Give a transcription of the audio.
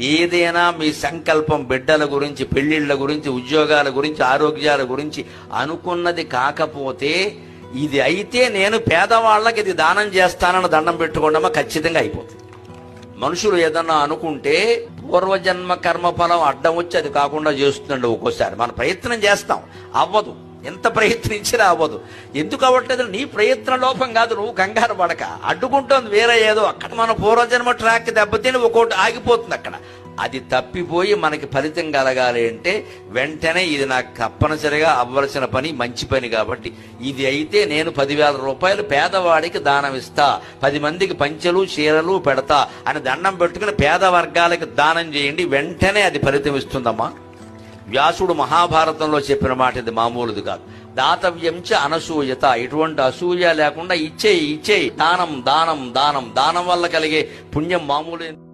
ఏదైనా మీ సంకల్పం బిడ్డల గురించి పెళ్ళిళ్ళ గురించి ఉద్యోగాల గురించి ఆరోగ్యాల గురించి అనుకున్నది కాకపోతే ఇది అయితే నేను పేదవాళ్ళకి ఇది దానం చేస్తానని దండం పెట్టుకోండమా ఖచ్చితంగా అయిపోతుంది. మనుషులు ఏదన్నా అనుకుంటే పూర్వజన్మ కర్మఫలం అడ్డం వచ్చి అది కాకుండా చేస్తుందండి ఒక్కోసారి. మన ప్రయత్నం చేస్తాం. అవ్వదు. ఎంత ప్రయత్నించినా అవ్వదు. ఎందుకు అవ్వట్లేదు నీ ప్రయత్న లోపం కాదు నువ్వు కంగారు పడక. అడ్డుకుంటోంది వేరే ఏదో అక్కడ మన పూర్వజన్మ ట్రాక్ దెబ్బతిని ఒక్కోటి ఆగిపోతుంది అక్కడ. అది తప్పిపోయి మనకి ఫలితం కలగాలి అంటే వెంటనే ఇది నాకు తప్పనిసరిగా అవ్వలసిన పని మంచి పని కాబట్టి. ఇది అయితే నేను పదివేల రూపాయలు పేదవాడికి దానం ఇస్తా. పది మందికి పంచెలు చీరలు పెడతా అని దండం పెట్టుకుని పేద వర్గాలకి దానం చేయండి వెంటనే అది ఫలితం ఇస్తుందమ్మా. వ్యాసుడు మహాభారతంలో చెప్పిన మాట ఇది మామూలుది కాదు. దాతవ్యం చ అనసూయత. ఎటువంటి అసూయ లేకుండా ఇచ్చేయి ఇచ్చేయి. దానం దానం దానం. దానం వల్ల కలిగే పుణ్యం మామూలు